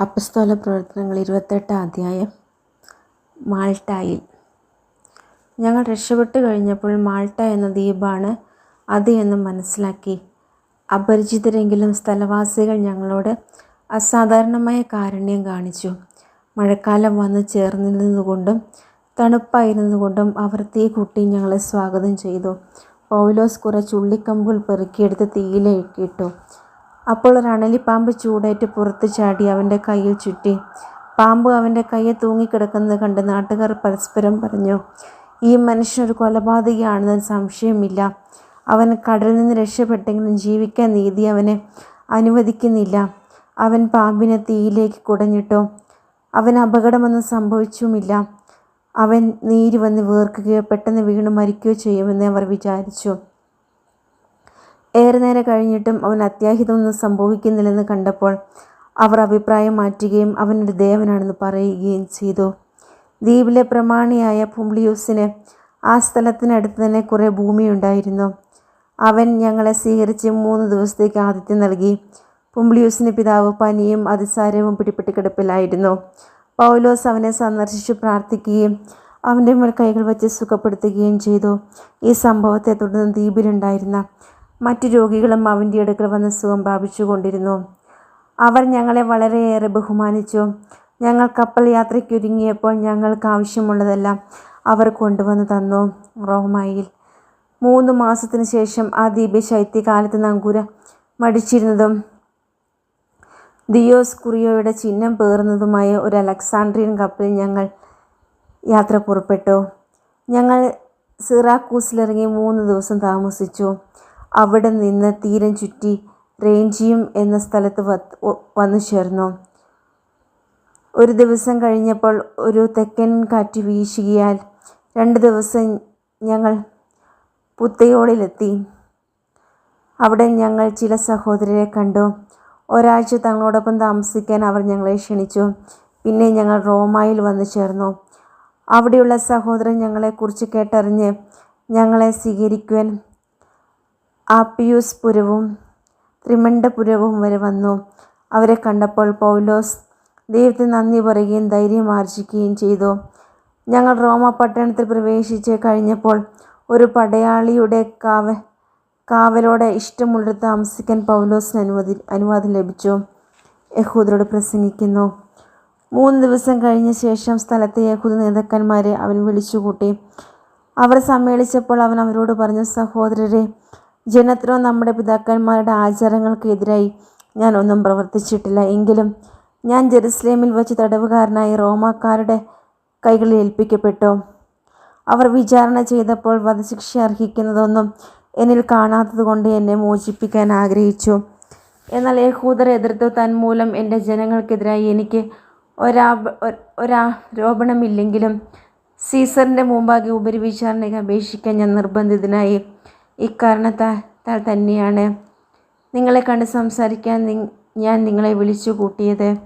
അപ്പസ്തോല പ്രവർത്തനങ്ങൾ ഇരുപത്തെട്ടാം അധ്യായം മാൾട്ടായിൽ. ഞങ്ങൾ രക്ഷപ്പെട്ടു കഴിഞ്ഞപ്പോൾ മാൾട്ട എന്ന ദ്വീപാണ് അത് എന്ന് മനസ്സിലാക്കി. അപരിചിതരെങ്കിലും സ്ഥലവാസികൾ ഞങ്ങളോട് അസാധാരണമായ കാരുണ്യം കാണിച്ചു. മഴക്കാലം വന്ന് ചേർന്നിരുന്നതുകൊണ്ടും തണുപ്പായിരുന്നതുകൊണ്ടും അവർ തീ കൂട്ടി ഞങ്ങളെ സ്വാഗതം ചെയ്തു. പൗലോസ് കുറച്ച് ഉള്ളിക്കമ്പുകൾ പെറുക്കിയെടുത്ത് തീയിലേക്കിട്ടു അപ്പോൾ ഒരു അണലിപ്പാമ്പ് ചൂടേറ്റ് പുറത്ത് ചാടി അവന്റെ കയ്യിൽ ചുറ്റി. പാമ്പ് അവന്റെ കയ്യെ തൂങ്ങിക്കിടക്കുന്നത് കണ്ട് നാട്ടുകാർ പരസ്പരം പറഞ്ഞു ഈ മനുഷ്യനൊരു കൊലപാതകയാണെന്ന് സംശയമില്ല. അവൻ കടലിൽ നിന്ന് രക്ഷപ്പെട്ടെങ്കിലും ജീവിക്കാൻ നീതി അവനെ അനുവദിക്കുന്നില്ല. അവൻ പാമ്പിനെ തീയിലേക്ക് കുടഞ്ഞിട്ടോ. അവൻ അപകടമൊന്നും സംഭവിച്ചുമില്ല. അവൻ നീര് വന്ന് വീർക്കുകയോ പെട്ടെന്ന് വീണു മരിക്കുകയോ ചെയ്യുമെന്ന് അവർ വിചാരിച്ചു. ഏറെ നേരം കഴിഞ്ഞിട്ടും അവൻ അത്യാഹിതമൊന്നും സംഭവിക്കുന്നില്ലെന്ന് കണ്ടപ്പോൾ അവർ അഭിപ്രായം മാറ്റുകയും അവനൊരു ദേവനാണെന്ന് പറയുകയും ചെയ്തു. ദ്വീപിലെ പ്രമാണിയായ പുംബ്ലിയൂസിന് ആ സ്ഥലത്തിനടുത്ത് തന്നെ കുറേ ഭൂമിയുണ്ടായിരുന്നു. അവൻ ഞങ്ങളെ സ്വീകരിച്ച് മൂന്ന് ദിവസത്തേക്ക് ആതിഥ്യം നൽകി. പുംബ്ലിയൂസിന് പിതാവ് പനിയും അതിസാരവും പിടിപെട്ട് കിടപ്പിലായിരുന്നു പൗലോസ് അവനെ സന്ദർശിച്ചു പ്രാർത്ഥിക്കുകയും അവന്റെ മേൽ കൈകൾ വച്ച് സുഖപ്പെടുത്തുകയും ചെയ്തു. ഈ സംഭവത്തെ തുടർന്ന് ദ്വീപിലുണ്ടായിരുന്ന മറ്റു രോഗികളും അവന്റെ അടുക്കൽ വന്ന് സുഖം പ്രാപിച്ചു കൊണ്ടിരുന്നു. അവർ ഞങ്ങളെ വളരെയേറെ ബഹുമാനിച്ചു. ഞങ്ങൾ കപ്പൽ യാത്രയ്ക്ക് ഒരുങ്ങിയപ്പോൾ ഞങ്ങൾക്ക് ആവശ്യമുള്ളതെല്ലാം അവർ കൊണ്ടുവന്ന് തന്നു. റോമായിൽ മൂന്ന് മാസത്തിന് ശേഷം ആ ദ്വീപ് ശൈത്യകാലത്ത് നങ്കൂര മടിച്ചിരുന്നതും ദിയോസ് കുറിയോയുടെ ചിഹ്നം പേറുന്നതുമായ ഒരു അലക്സാണ്ട്രിയൻ കപ്പലിൽ ഞങ്ങൾ യാത്ര പുറപ്പെട്ടു. ഞങ്ങൾ സിറാക്കൂസിലിറങ്ങി മൂന്ന് ദിവസം താമസിച്ചു. അവിടെ നിന്ന് തീരം ചുറ്റി റേഞ്ചിയും എന്ന സ്ഥലത്ത് വന്നു ചേർന്നു. ഒരു ദിവസം കഴിഞ്ഞപ്പോൾ ഒരു തെക്കൻ കാറ്റ് വീശുകയാൽ രണ്ട് ദിവസം ഞങ്ങൾ പുത്തയോളിലെത്തി. അവിടെ ഞങ്ങൾ ചില സഹോദരരെ കണ്ടു. ഒരാഴ്ച തങ്ങളോടൊപ്പം താമസിക്കാൻ അവർ ഞങ്ങളെ ക്ഷണിച്ചു. പിന്നെ ഞങ്ങൾ റോമായിൽ വന്നു ചേർന്നു. അവിടെയുള്ള സഹോദരൻ ഞങ്ങളെക്കുറിച്ച് കേട്ടറിഞ്ഞ് ഞങ്ങളെ സ്വീകരിക്കുവാൻ ആപ്പിയൂസ് പുരവും ത്രിമണ്ഡപുരവും വരെ വന്നു. അവരെ കണ്ടപ്പോൾ പൗലോസ് ദൈവത്തെ നന്ദി പറയുകയും ധൈര്യം ആർജിക്കുകയും ചെയ്തു. ഞങ്ങൾ റോമ പട്ടണത്തിൽ പ്രവേശിച്ച് കഴിഞ്ഞപ്പോൾ ഒരു പടയാളിയുടെ കാവ കാവലോടെ ഇഷ്ടമുള്ളിടത്ത് താമസിക്കാൻ പൗലോസിന് അനുമതി അനുവാദം ലഭിച്ചു. യഹൂദരോട് പ്രസംഗിക്കുന്നു. മൂന്ന് ദിവസം കഴിഞ്ഞ ശേഷം സ്ഥലത്തെ യഹൂദ നേതാക്കന്മാരെ അവൻ വിളിച്ചുകൂട്ടി. അവർ സമ്മേളിച്ചപ്പോൾ അവൻ അവരോട് പറഞ്ഞു സഹോദരരെ ജനത്തിനോ നമ്മുടെ പിതാക്കന്മാരുടെ ആചാരങ്ങൾക്കെതിരായി ഞാൻ ഒന്നും പ്രവർത്തിച്ചിട്ടില്ല. എങ്കിലും ഞാൻ ജെറുസലേമിൽ വെച്ച് തടവുകാരനായി റോമാക്കാരുടെ കൈകളിൽ ഏൽപ്പിക്കപ്പെട്ടു. അവർ വിചാരണ ചെയ്തപ്പോൾ വധശിക്ഷ അർഹിക്കുന്നതൊന്നും എന്നിൽ കാണാത്തതുകൊണ്ട് എന്നെ മോചിപ്പിക്കാൻ ആഗ്രഹിച്ചു. എന്നാൽ യഹൂദർ എതിർത്തു. തന്മൂലം എന്റെ ജനങ്ങൾക്കെതിരായി എനിക്ക് ഒരാപ ഒരാരോപണമില്ലെങ്കിലും സീസറിന്റെ മുമ്പാകെ ഉപരിവിചാരണയ്ക്ക് അപേക്ഷിക്കാൻ ഞാൻ നിർബന്ധിതനായി. ഇക്കാരണത്താൽ തന്നെയാണ് നിങ്ങളെ കണ്ട് സംസാരിക്കാൻ ഞാൻ നിങ്ങളെ വിളിച്ചു കൂട്ടിയത്.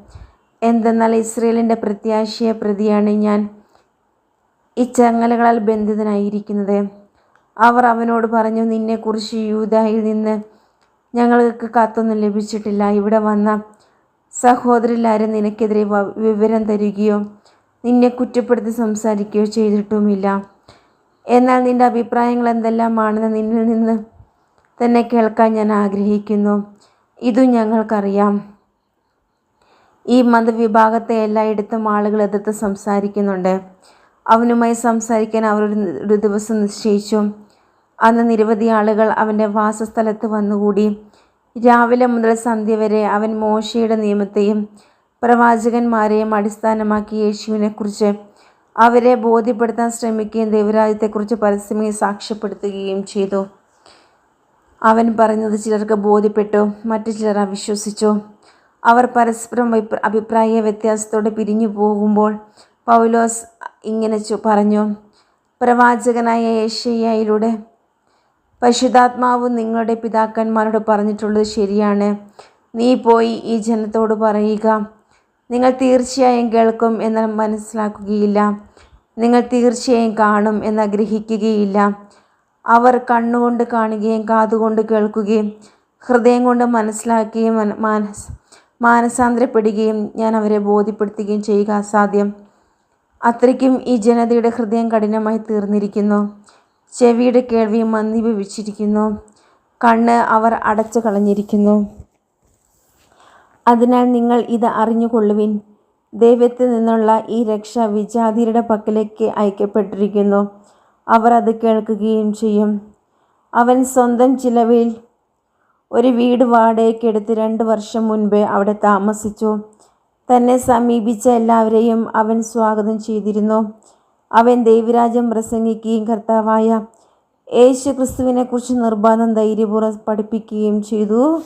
എന്തെന്നാൽ ഇസ്രയേലിന്റെ പ്രത്യാശയെ പ്രതിയാണ് ഞാൻ. ഈ ചങ്ങലകളാൽ ബന്ധിതനായിരിക്കുന്നത്. അവർ അവനോട് പറഞ്ഞു നിന്നെക്കുറിച്ച് യൂതായിൽ നിന്ന് ഞങ്ങൾക്ക് കത്തൊന്നും ലഭിച്ചിട്ടില്ല. ഇവിടെ വന്ന സഹോദരിലാരും നിനക്കെതിരെ വിവരം തരികയോ നിന്നെ കുറ്റപ്പെടുത്തി സംസാരിക്കുകയോ ചെയ്തിട്ടുമില്ല. എന്നാൽ നിന്റെ അഭിപ്രായങ്ങൾ എന്തെല്ലാമാണെന്ന് നിന്നിൽ നിന്ന് തന്നെ കേൾക്കാൻ ഞാൻ ആഗ്രഹിക്കുന്നു. ഇതും ഞങ്ങൾക്കറിയാം. ഈ മതവിഭാഗത്തെ എല്ലായിടത്തും ആളുകൾ എതിർത്ത് സംസാരിക്കുന്നുണ്ട്. അവനുമായി സംസാരിക്കാൻ അവർ ഒരു ദിവസം നിശ്ചയിച്ചു. അന്ന് നിരവധി ആളുകൾ അവന്റെ വാസസ്ഥലത്ത് വന്നുകൂടി. രാവിലെ മുതൽ സന്ധ്യ വരെ അവൻ മോശയുടെ നിയമത്തെയും പ്രവാചകന്മാരെയും അടിസ്ഥാനമാക്കി യേശുവിനെക്കുറിച്ച് അവരെ ബോധ്യപ്പെടുത്താൻ ശ്രമിക്കുകയും ദൈവരാജ്യത്തെക്കുറിച്ച് പരസ്യമായി സാക്ഷ്യപ്പെടുത്തുകയും ചെയ്തു. അവൻ പറഞ്ഞത് ചിലർക്ക് ബോധ്യപ്പെട്ടു മറ്റു ചിലർ അവിശ്വസിച്ചു. അവർ പരസ്പരം അഭിപ്രായ വ്യത്യാസത്തോടെ പിരിഞ്ഞു പോകുമ്പോൾ പൗലോസ് ഇങ്ങനെ പറഞ്ഞു പ്രവാചകനായ ഏഷ്യയിലൂടെ പരിശുദ്ധാത്മാവ് നിങ്ങളുടെ പിതാക്കന്മാരോട് പറഞ്ഞിട്ടുള്ളത് ശരിയാണ്. നീ പോയി ഈ ജനത്തോട് പറയുക. നിങ്ങൾ തീർച്ചയായും കേൾക്കും എന്ന് മനസ്സിലാക്കുകയില്ല. നിങ്ങൾ തീർച്ചയായും കാണും എന്ന് ഗ്രഹിക്കുകയില്ല അവർ കണ്ണുകൊണ്ട് കാണുകയും കാതുകൊണ്ട് കേൾക്കുകയും ഹൃദയം കൊണ്ട് മനസ്സിലാക്കുകയും മനസ് മാനസാന്തരപ്പെടുകയും ഞാൻ അവരെ ബോധ്യപ്പെടുത്തുകയും ചെയ്യുക അസാധ്യം. അത്രയ്ക്കും ഈ ജനതയുടെ ഹൃദയം കഠിനമായി തീർന്നിരിക്കുന്നു. ചെവിയുടെ കേൾവി മന്ദിപിച്ചിരിക്കുന്നു കണ്ണ് അവർ അടച്ചു കളഞ്ഞിരിക്കുന്നു അതിനാൽ നിങ്ങൾ ഇത് അറിഞ്ഞുകൊള്ളുവിൻ. ദൈവത്തിൽ നിന്നുള്ള ഈ രക്ഷ വിജാതിയുടെ പക്കലേക്ക് അയക്കപ്പെട്ടിരിക്കുന്നു. അവർ അത് കേൾക്കുകയും ചെയ്യും. അവൻ സ്വന്തം ചിലവിൽ ഒരു വീട് വാടകയ്ക്കെടുത്ത് രണ്ട് വർഷം മുൻപേ അവിടെ താമസിച്ചു. തന്നെ സമീപിച്ച എല്ലാവരെയും അവൻ സ്വാഗതം ചെയ്തിരുന്നു. അവൻ ദൈവരാജ്യം പ്രസംഗിക്കുകയും കർത്താവായ യേശു ക്രിസ്തുവിനെക്കുറിച്ച് നിർബാധം ധൈര്യപൂർവം പഠിപ്പിക്കുകയും ചെയ്തു.